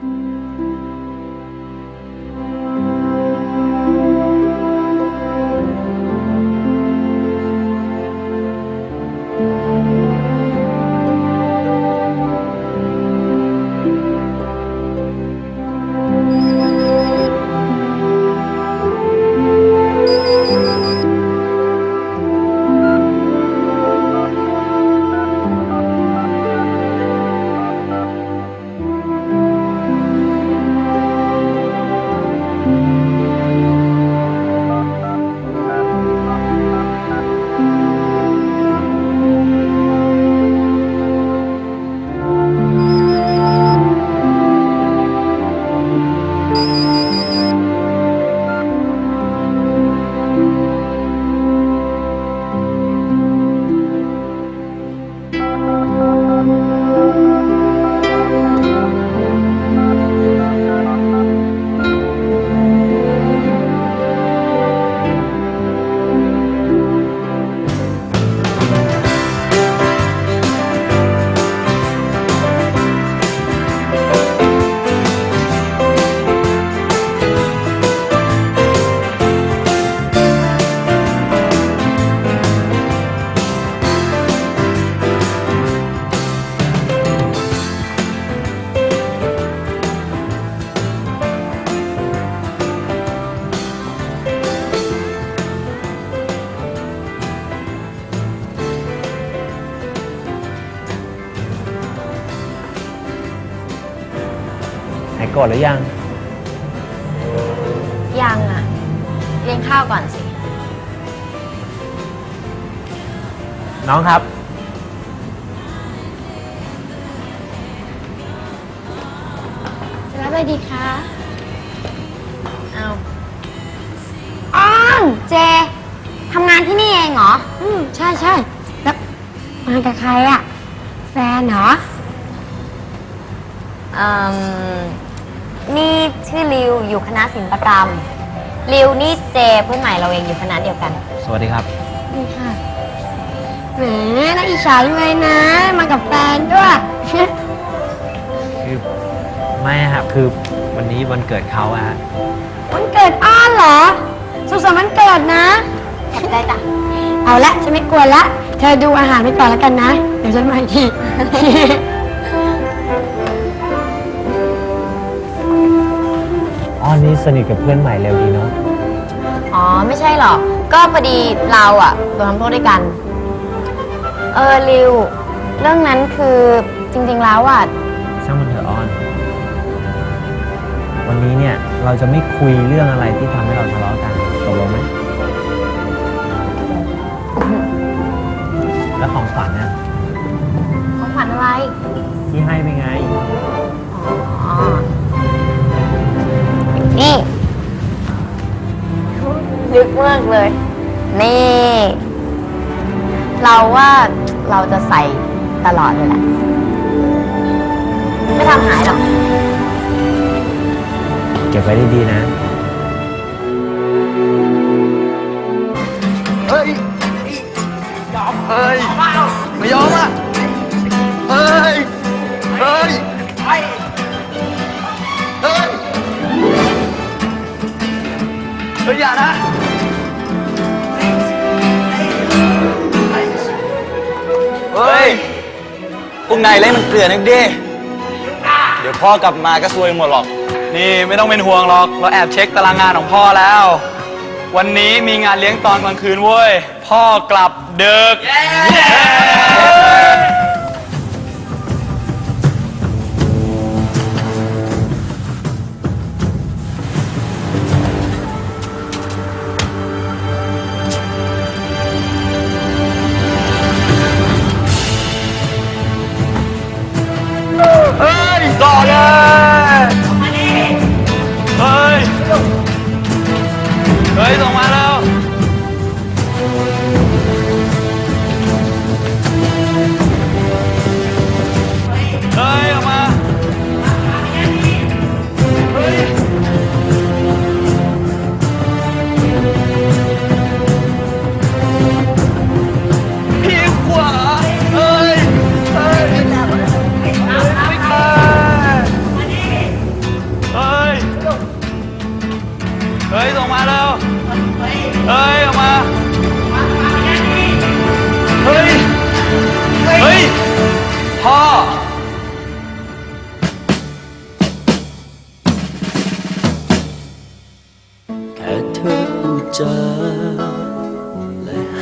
หา กรธหรือยัง ยังอะเลี้ยงข้าวก่อนสิ น้องครับ รับอะไรดีคะเอาอ้าวเจ ทำงานที่นี่เองเหรอ อืม ใช่ใช่แล้วมากับใครอะแฟนเหรออืม นี่ชื่อริวอยู่คณะศิลปกรรม ริวนี่เจเพื่อนใหม่เราเองอยู่คณะเดียวกัน สวัสดีครับ นี่ค่ะ แหมน่าอิจฉาจังเลยนะ มากับแฟนด้วยคือไม่ครับคือวันนี้วันเกิดเขาอะฮะวันเกิดอ้อนเหรอ สุขสันต์วันเกิดนะ ขอบใจจ้ะ เอาละฉันไม่กลัวละ เธอดูอาหารไปก่อนแล้วกันนะ เดี๋ยวฉันมาอีกที อ้อนนี่สนิทกับเพื่อนใหม่เร็วดีเนาะอ๋อ ไม่ใช่หรอก ก็พอดีเราอะโดนทำโทษด้วยกัน เออริว เรื่องนั้นคือจริง ๆ แล้วอะช่างมันเถอะอ้อน วันนี้เนี่ยเราจะไม่คุยเรื่องอะไรที่ทำให้เราทะเลาะกันตกลงไหมแล้วของขวัญเนี่ยของขวัญอะไรที่ให้ไปไง ลึกมากเลย นี่ เราว่าเราจะใส่ตลอดเลยแหละ ไม่ทำหายหรอก เก็บไว้ดีๆนะ เฮ้ยยอมเฮ้ย ไม่ยอมอะ เฮ้ย เฮ้ย ฮ้ยอย่านะเฮ้ยพวกนายเล่นมันเกลือนักดิเดี๋ยวพ่อกลับมาก็ซวยหมดหรอก นี่ไม่ต้องเป็นห่วงหรอกเราแอบเช็คตารางงานของพ่อแล้ว วันนี้มีงานเลี้ยงตอนกลางคืนเว้ย พ่อกลับดึกเ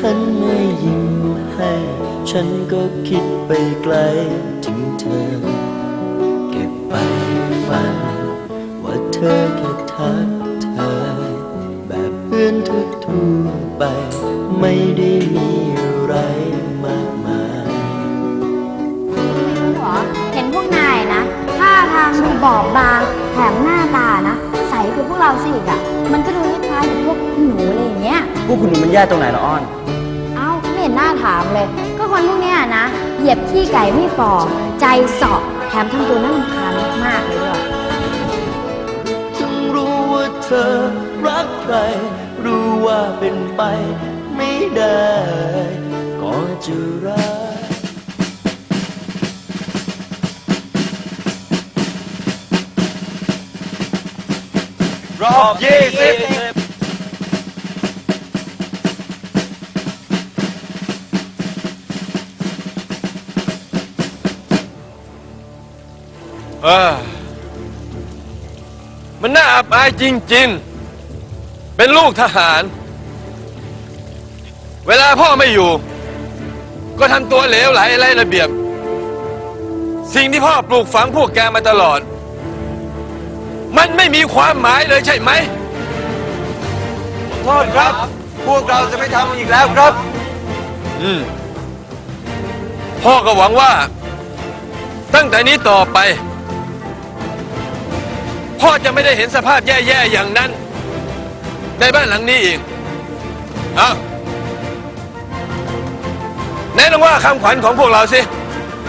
และหันไมายิ้มให้ ฉันก็คิดไปไกลถึงเธอ เก็บไปฝัน ว่าเธอแค่ทักทายแบบเพื่อนทั่วๆไป ไม่ได้มีอะไรมากมาย เหรอเห็นพวกนายนะท่าทางดูบอบบางแถมหน้าตานะ ใสกว่าพวกเราสิอีกอะมันก็ดูคล้ายๆกับพวกหนูอะไรอย่างเงี้ย พวกคุณดูมันแย่ตรงไหนเหรออ้อน ห็นหน้าถามเลย ก็คนพวกเนี้ยนะ เหยียบขี้ไก่ไม่ฟอใจเสาะแถมทำตัวน่ารำคาญมากๆเลยด้วยถึงรู้ว่าเธอรักใคร รู้ว่าเป็นไปไม่ได้ ก็จะรักรอบยี่สิบ เออ มันน่าอับอายจริงๆ เป็นลูกทหาร เวลาพ่อไม่อยู่ ก็ทำตัวเหลวไหลไร้ระเบียบ สิ่งที่พ่อปลูกฝังพวกแกมาตลอด มันไม่มีความหมายเลยใช่ไหม โทษครับ พวกเราจะไม่ทำอีกแล้วครับ อืม พ่อก็หวังว่า ตั้งแต่นี้ต่อไป พ่อจะไม่ได้เห็นสภาพแย่ๆอย่างนั้น ในบ้านหลังนี้อีกเอาแนะนำว่าคำขวัญของพวกเราสิ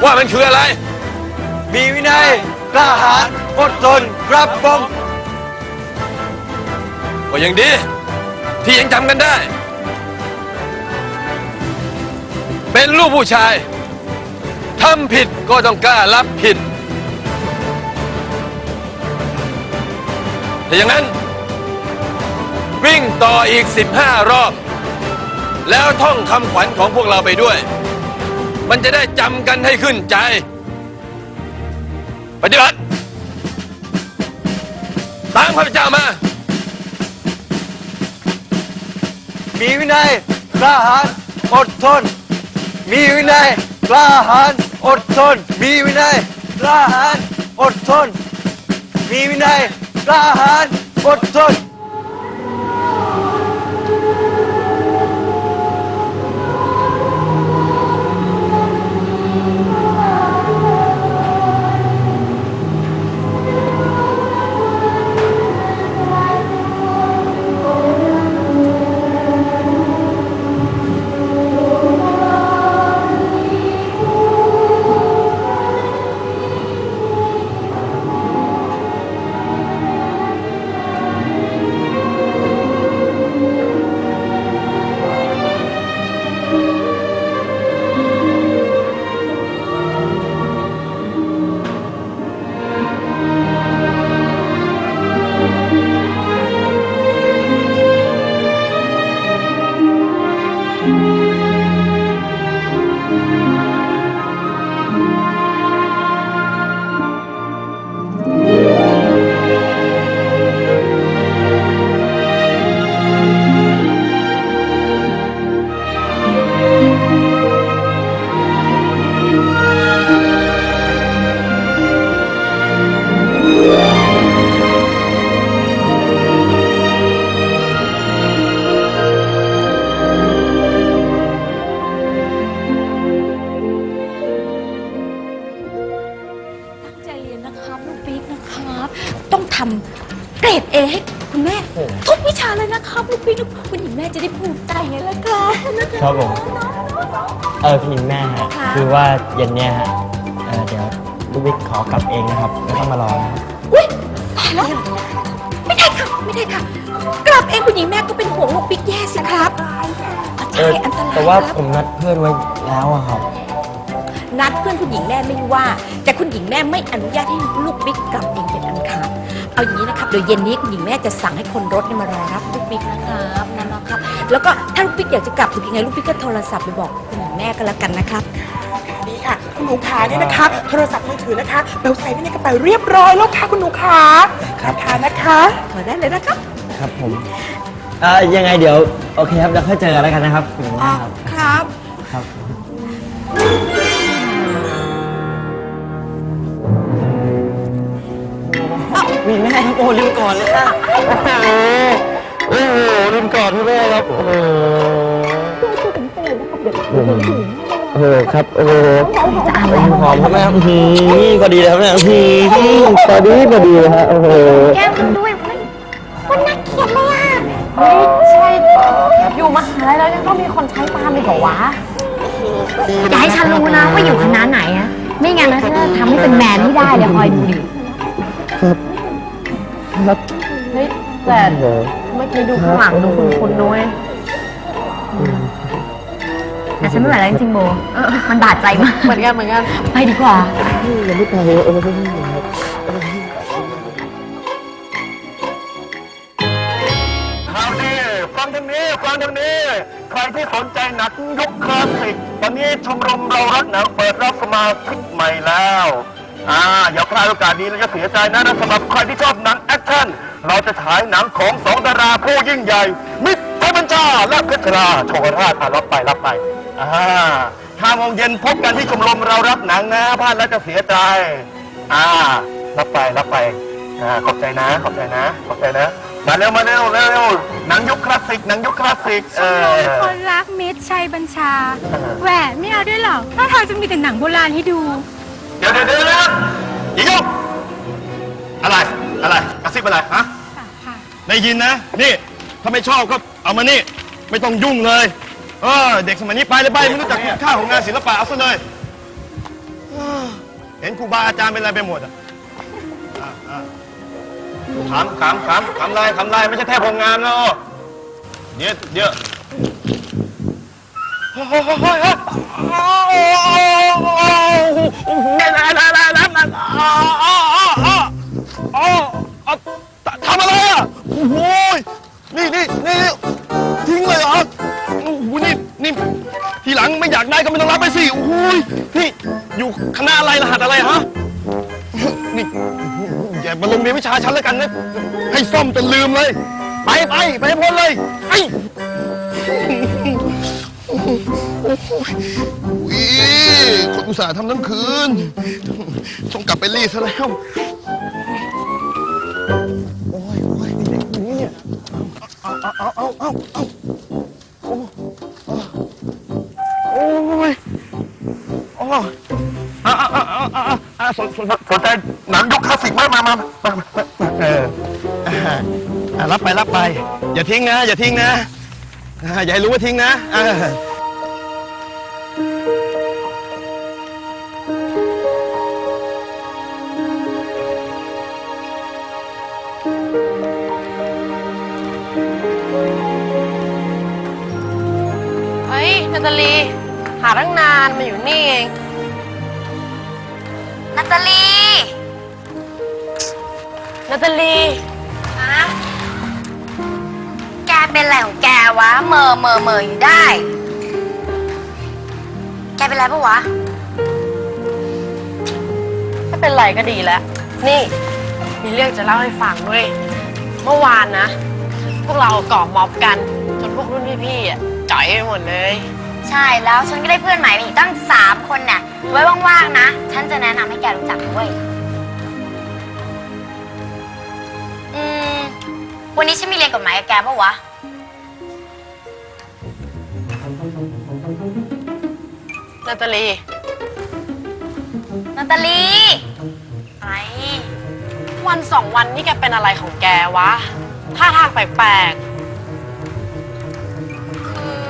ว่ามันคืออะไร มีวินัยกล้าหาญอดทนครับผมก็ยังดี ที่ยังจำกันได้ เป็นลูกผู้ชายทำผิดก็ต้องกล้ารับผิด ถ้าอย่างนั้น วิ่งต่ออีก 15 รอบ แล้วท่องคำขวัญของพวกเราไปด้วย มันจะได้จำกันให้ขึ้นใจ ปฏิบัติ ตามข้าพเจ้ามา มีวินัยกล้าหาญอดทน มีวินัยกล้าหาญอดทน มีวินัยกล้าหาญอดทน มีวินัย กล้ ว่าเย็นเนี้ยฮะเออเดี๋ยวลูกบิ๊กขอกลับเองนะครับไม่ต้องมารอนะครับอุ้ยตายแล้วไม่ได้ค่ะ ไม่ได้ค่ะ กลับเองคุณหญิงแม่ก็เป็นห่วงลูกปิ๊กแย่สิครับเอใช่ออันตรายแต่ว่าครับผมนัดเพื่อนไว้แล้วอะครับ นัดเพื่อนคุณหญิงแม่ไม่ว่า แต่คุณหญิงแม่ไม่อนุญาตให้ลูกบิ๊กกลับเองเป็นอันขาดเอาอย่างนี้นะครับเดี๋ยวเย็นนี้คุณหญิงแม่จะสั่งให้คนรถเนี่ยมารอรับลูกบิ๊กนะครับนั่นนะครับ แล้วก็ถ้าลูกบิ๊กอยากจะกลับหรือยังไงลูกบิ๊กก็โทรศัพท์ไปบอกคุณหญิงแม่ก็แล้วกันนะครับ นี่ค่ะ คุณหนูขาเนี่ยนะคะ โทรศัพท์มือถือนะคะเราใส่ไว้ในกระเป๋าเรียบร้อยแล้วค่ะคุณหนูขาครับค่ะนะคะถอดได้เลยนะครับครับผมเออ่ายังไงเดี๋ยว โอเคครับเดี๋ยวค่อยเจอกันแล้วกันนะครับคุณแม่ครับครับ ครับ มีแม่ครับโอ้ลืมก่อนเลยค่ะโอ้โหลืมก่อนพี่แม่ครับโอ้โห โอ้โหครับโอ้โหหอมครับแม่อื้อหือพอดีเลยครับแม่อื้อหือพอดีพอดีเลยฮะโอ้โหแก้มมันด้วยมันมันน่าเกลียดเลยอะเฮ้ยใช่อยู่มหาลัยแล้วยังต้องมีคนใช้ตามอีกเหรอวะอย่าให้ฉันรู้นะว่าอยู่คณะไหนอะไม่งั้นนะฉันจะทำให้เป็นแมนไม่ได้เดี๋ยวคอยดูดิครับเฮ้ยแต่เมื่อกี้ดูข้างหลังดูคุณคุณด้วย แต่ฉันไม่ไหวแล้วจริงๆโบมันบาดใจมากเหมือนกันเหมือนกันไปดีกว่า ยังไม่ไปเลยเออครับคราวนี้ฟังทางนี้ฟังทางนี้ ใครที่สนใจหนังยุคคลาสสิกตอนนี้ชมรมเรารักหนังเปิดรับสมาชิกใหม่แล้ว อ่าอย่าพลาดโอกาสนี้แล้วจะเสียใจนะนะสำหรับใครที่ชอบหนังแอคชั่นเราจะฉายหนังของสองดาราผู้ยิ่งใหญ่ มิตรไทยบัญชาและเพชรราโชคราชอะรับไปรับไป อ่าห้าโมงเย็นพบกันที่ชมรมเรารักหนังนะพลาดแล้วจะเสียใจอ่า รับไปรับไปอ่าขอบใจนะ ขอบใจนะ ขอบใจนะ มาเร็วมาเร็วเร็วเร็วหนังยุคคลาสสิกหนังยุคคลาสสิกเออ คนรักมิตรชัยบัญชาแหวะไม่เอาด้วยเหรอถ้าทางจะมีแต่หนังโบราณให้ดู เดี๋ยวเดี๋ยวเดี๋ยวนะอีกยกอะไรอะไรกระซิบอะไรฮะ ค่ะ ได้ยินนะ นี่ ถ้าไม่ชอบก็เอามานี่ ไม่ต้องยุ่งเลย เออเด็กสมัยนี้ไปเลยไปไม่รู้จักคุณค่าของงานศิลปะเอาซะเลยเออเห็นครูบาอาจารย์เป็นอะไรไปหมดอะอะอะขำขำขำขำลายขำลายไม่ใช่แทบโรงงานนะโอ้เดี๋ยวเดี๋ยวโอ้โหโอ้โหโอ้โหโอ้โหได้ได้ได้ได้ได้ได้อ๋ออ๋ออ๋ออ๋ออ๋ออ๋อทำอะไรอะโอ้โหนี่นี่นี่ ทิ้งเลยเหรอโอ้โหนี่นี่ทีหลังไม่อยากได้ก็ไม่ต้องรับไปสิโอ้โหนี่อยู่คณะอะไรรหัสอะไรฮะนี่อย่ามาลงเรียนวิชาฉันแล้วกันนะให้ซ่อมจนลืมเลย ไปไปไปให้พ้นเลยไอ้วิคนอุตส่าห์ทำทั้งคืน ต้องกลับไปรีดซะแล้ว โอ้ยโอ้ยไอ้เด็กนนี้เนี่ยเอาเอาเอาเอาเอา สนใจหนังยุคคลาสสิกไหมมามามามามามเอออะรับไปรับไป อย่าทิ้งนะ อย่าทิ้งนะอะอย่าให้รู้ว่าทิ้งนะอะ นาตาลีฮะแกเป็นอะไรของแกวะเมอเมอเมออยู่ได้ แกเป็นอะไรปะวะ ไม่เป็นไรก็ดีแล้ว นี่ มีเรื่องจะเล่าให้ฟังด้วย เมื่อวานนะ พวกเราก่อม็อบกัน จนพวกรุ่นพี่ๆอะจ่อยไปหมดเลย ใช่แล้วฉันก็ได้เพื่อนใหม่มาอีกตั้งสามคนน่ะ ไว้ว่างๆนะ ฉันจะแนะนำให้แกรู้จักด้วย วันนี้ฉันมีเรียนกฎหมายกับแกปะวะ นาตาลี นาตาลี อะไร วันสองวันนี่แกเป็นอะไรของแกวะ ท่าทางแปลกคือ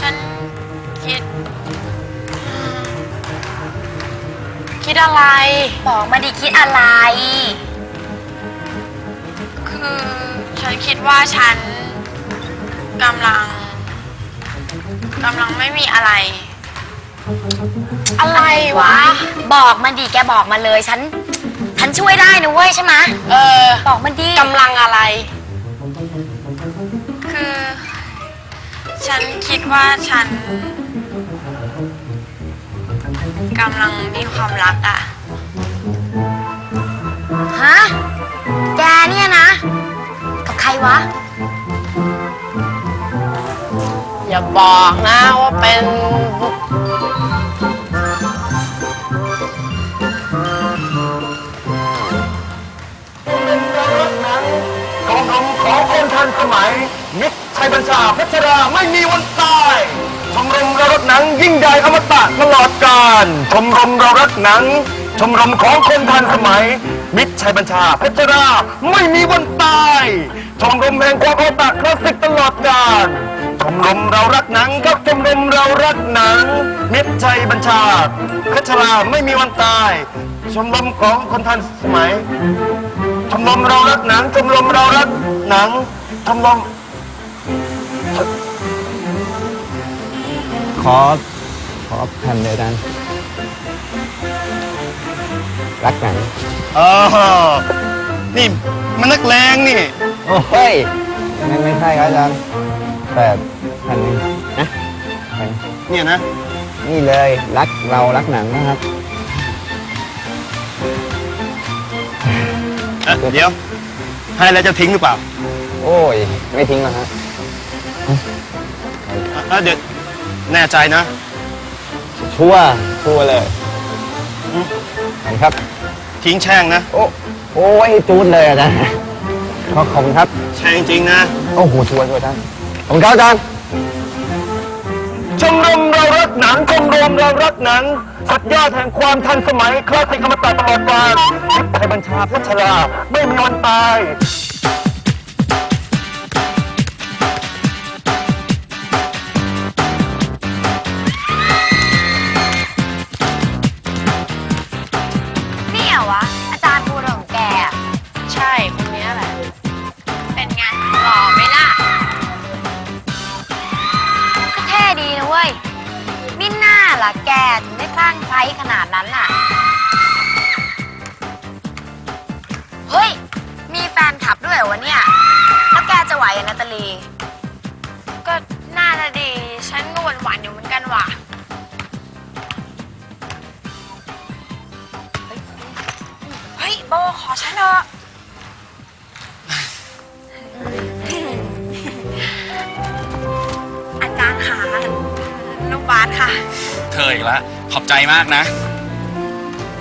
ฉันคิดๆคิดอะไร บอกมาดิคิดอะไร คือฉันคิดว่าฉันกำลังกำลังไม่มีอะไร อะไรวะ บอกมาดิแกบอกมาเลย ฉัน ฉันช่วยได้นะเว้ยใช่ไหมะเออบอกมาดิกำลังอะไร คือ ฉันคิดว่าฉันกำลังมีความรักอะ ฮะ แก วะ อย่าบอกนะว่าเป็น กองทัพของคนทันสมัย มิตรชัยบัญชาเพชรราไม่มีวันตายชมรมเรารักหนังยิ่งใหญ่อมตะตลอดกาลชมรมเรารักหนัง ชมรมของคนทันสมัย มิตรชัยบัญชาเพชรราไม่มีวันตาย ชมรมแห่งความอมตะคลาสสิกตลอดกาลชมรมเรารักหนังครับชมรมเรารักหนังมิตรชัยบัญชาเพชรราไม่มีวันตาย ชมรมของคนทันสมัย ชมรมเรารักหนัง ชมรมเรารักหนัง ชมรมขอ ขอแผ่นเดียวกัน รักหนัง เออ นี่มันนักเลงนี่ โอ้ยไม่ไม่ใช่ครับอาจารย์แต่แผ่นหนึงนะแผ่นเนี่ยนะ นี่เลยรักเรารักหนังนะครับ เอ้ยเดี๋ยว ให้แล้วจะทิ้งหรือเปล่าโอ้ย ไม่ทิ้งหรอกฮะเอ้ยเดี๋ยวแน่ใจนะ ชัวร์ชัวร์เลยเห็นครับ ทิ้งแช่งนะ โอ้ โอ้ยจูดเลยอาจารย์ขอขอบคุณครับแช่งจริงนะ โอ้โหชัวร์ชัวร์อาจารย์ขอบคุณครับอาจารย์ ชมรมเรารักหนังชมรมเรารักหนัง สัตยอดแห่งความทันสมัย คลาสสิกอมตะตลอดกาลมิตรไทยบัญชาเพชรรา ไม่มีวันตาย เหรอนาตาลีก็น่าจะดี ฉันก็หวั่นๆอยู่เหมือนกันว่ะเฮ้ยโบขอฉันเถอะอาจารย์ค่ะนุบาสค่ะ เธออีกแล้วขอบใจมากนะ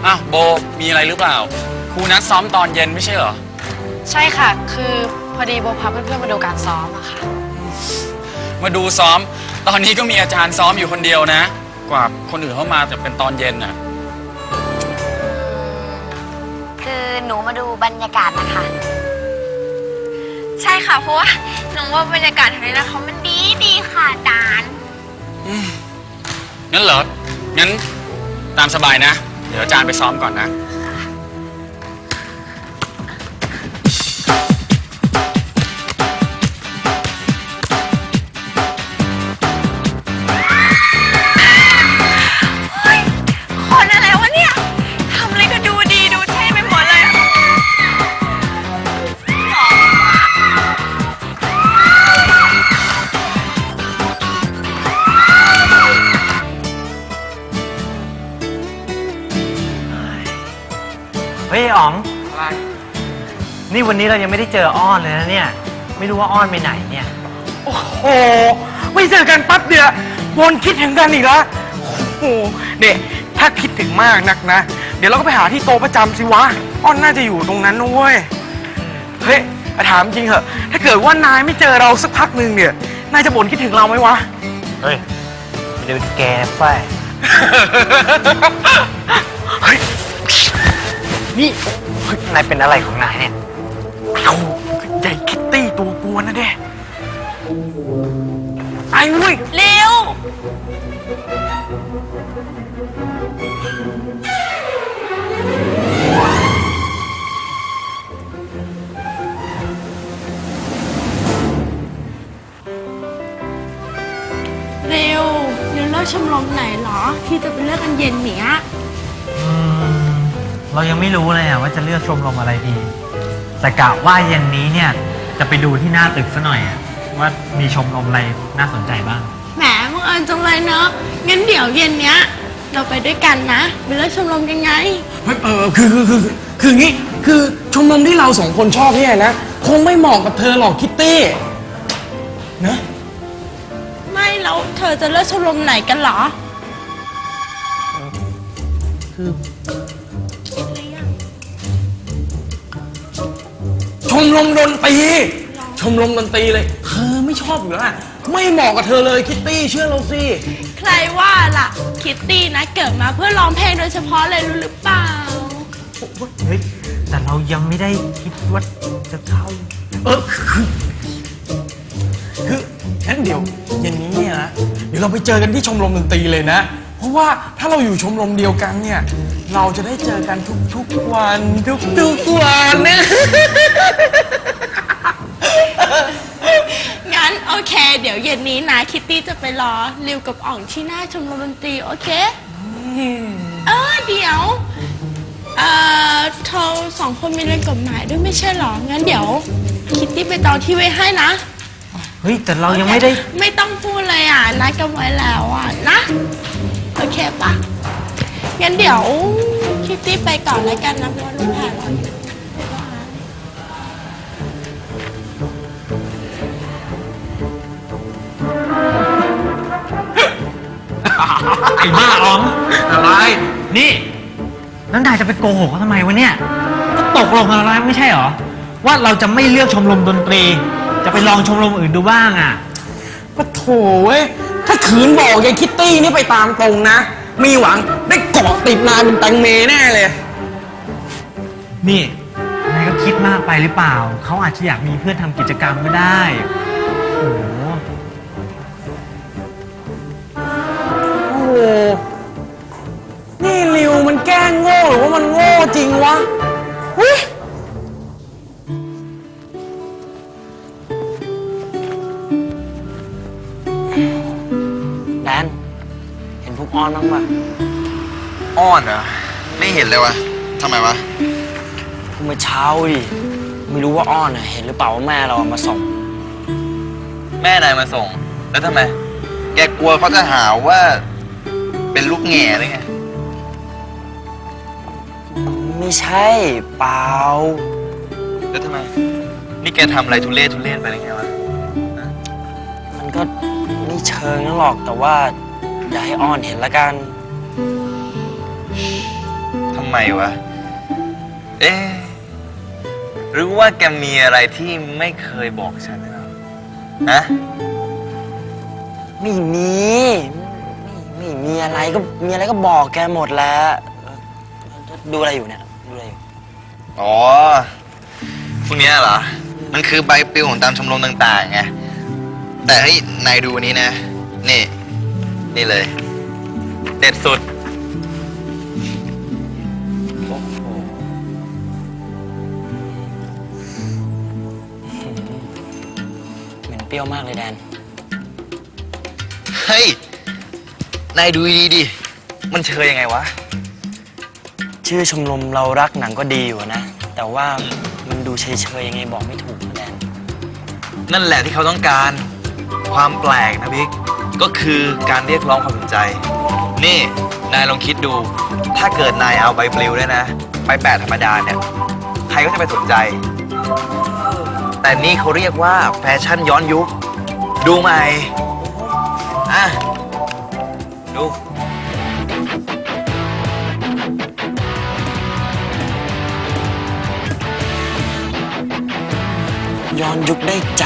อ้าวโบมีอะไรหรือเปล่าครูนัดซ้อมตอนเย็นไม่ใช่เหรอ ใช่ค่ะ คือ พอดีโบพาเพื่อนๆมาดูการซ้อมอะค่ะ มาดูซ้อม ตอนนี้ก็มีอาจารย์ซ้อมอยู่คนเดียวนะ กว่าคนอื่นเข้ามาแต่เป็นตอนเย็นน่ะ คือหนูมาดูบรรยากาศนะคะ ใช่ค่ะ เพราะว่าหนูว่าบรรยากาศแถวนี้นะเขามันดีดีๆค่ะอาจารย์งั้นเหรอ งั้นตามสบายนะ เดี๋ยวอาจารย์ไปซ้อมก่อนนะ วันนี้เรายังไม่ได้เจออ้อนเลยนะเนี่ย ไม่รู้ว่าอ้อนไปไหนเนี่ย โอ้โห ไม่เจอกันปั๊บเดียววนคิดถึงกันอีกแล้วโอ้โหเนี่ยถ้าคิดถึงมากนักนะ เดี๋ยวเราก็ไปหาที่โตะประจำสิวะ อ้อนน่าจะอยู่ตรงนั้นนะเว้ย เฮ้ยถามจริงเหอะ ถ้าเกิดว่านายไม่เจอเราสักพักหนึ่งเนี่ย นายจะบ่นคิดถึงเราไหมวะ เฮ้ยเดี๋ยวแกไฟเฮ้ย นี่เฮ้ยนายเป็นอะไรของนายเนี่ย เอ้าใหญ่คิตตี้ตัวกวนนะเด้ไอ้เว้ยเร็ว เร็วเดี๋ยวเลิกชมรมไหนเหรอ ที่จะไปเลิกกันเย็นเนี้ยอืมเรายังไม่รู้เลยอะว่าจะเลือกชมรมอะไรดี แต่กะว่าเย็นนี้เนี่ยจะไปดูที่หน้าตึกซะหน่อยอะว่ามีชมรมอะไรน่าสนใจบ้าง แหมบังเอิญจังเลยเนาะ งั้นเดี๋ยวเย็นเนี้ย เราไปด้วยกันนะไปเลิกชมรมกันไง เฮ้ยเออคือคือคือคืองี้คือชมรมที่เราสองคนชอบเนี่ยนะ คงไม่เหมาะกับเธอหรอกคิตตี้นะไม่แล้วเธอจะเลือกชมรมไหนกันเหรอช มรมดนตรีชมรมดนตรีเลย เธอไม่ชอบอยู่แล้วอะไม่เหมาะกับเธอเลยคิตตี้เชื่อเราสิ ใครว่าล่ะ คิตตี้นะเกิดมาเพื่อร้องเพลงโดยเฉพาะเลยรู้หรือเปล่า เฮ้ยแต่เรายังไม่ได้คิดว่าจะเข้า เออคือคืองั้นเดี๋ยวเย็นนี้เนี่ยนะเดี๋ยวเราไปเจอกันที่ชมรมดนตรีเลยนะ เพราะว่าถ้าเราอยู่ชมรมเดียวกันเนี่ย เราจะได้เจอกันทุกๆวัน ทุกๆวันเนี่ยงั้นโอเค เดี๋ยวเย็นนี้นะคิตตี้จะไปรอริวกับอ่องที่หน้าชมรมดนตรีโอเค เออเดี๋ยว เอ่อเธอสองคนมีเรียนกฎหมายด้วยไม่ใช่เหรอ งั้นเดี๋ยว คิตตี้ไปจองที่ไว้ให้นะ เฮ้ย แต่เรายังไม่ได้ ไม่ต้องพูดเลยอะนัดกันไว้แล้วอะนะโอเคปะ งั้นเดี๋ยวคิตตี้ไปก่อนแล้วกันนะเพราะว่าลูกแพรรออยู่บ๊ายบายไอ้บ้าอ๋องอะไร นี่นันดาจะไปโกหกเขาทำไมวะเนี่ยก็ตกลงกันแล้วไม่ใช่เหรอ ว่าเราจะไม่เลือกชมรมดนตรี จะไปลองชมรมอื่นดูบ้างอะ ปะโถเว้ย ถ้าขืนบอกยายคิตตี้นี่ไปตามตรงนะ มีหวังได้เกาะติดนายเป็นแตงเมแน่เลย นี่นายก็คิดมากไปหรือเปล่า เขาอาจจะอยากมีเพื่อนทำกิจกรรมก็ได้ โอ้โหโอ้โห นี่ริวมันแกล้งโง่หรือว่ามันโง่จริงวะเฮ้ยางปะอ้อนเหรอไม่เห็นเลยวะทำไมวะพวกเมื่อเช้าดิ ไม่รู้ว่าอ้อนอะเห็นหรือเปล่าว่าแม่เราเอามาส่ง แม่นายมาส่ง แล้วทำไม แกกลัวเขาจะหาว่า เป็นลูกแง่หรือไงไม่ใช่เปล่า แล้วทำไม นี่แกทำอะไรทุเรศทุเรศไปหรือไงวะมันก็ไม่เชิงนั่นหรอกแต่ว่า อย่าให้อ้อนเห็นละกัน ทำไมวะ เอ๊ะหรือว่าแกมีอะไรที่ไม่เคยบอกฉันหรือเปล่าฮะ ไม่มีไม่ไม่มีอะไรก็มีอะไรก็บอกแกหมดแล้วเอ่อดูอะไรอยู่เนี่ยดูอะไรอยู่อ๋อ พวกเนี้ยเหรอ มันคือใบปลิวของตามชมรมต่างๆไง แต่ให้นายดูอันนี้นะ นี่ นี่เลย เด็ดสุด เหม็นเปรี้ยวมากเลยแดน เฮ้ย นายดูดีๆดิ มันเชยยังไงวะ ชื่อชมรมเรารักหนังก็ดีอยู่นะ แต่ว่ามันดูเฉยๆยังไงบอกไม่ถูกนะแดน นั่นแหละที่เขาต้องการ ความแปลกนะบิ๊ก ก็คือการเรียกร้องความสนใจ นี่นายลองคิดดู ถ้าเกิดนายเอาใบปลิวเนี่ยนะ ไปแปะธรรมดาเนี่ย ใครก็จะไปสนใจ แต่นี่เขาเรียกว่าแฟชั่นย้อนยุค ดูใหม่ อะ ดู ย้อนยุคได้ใจ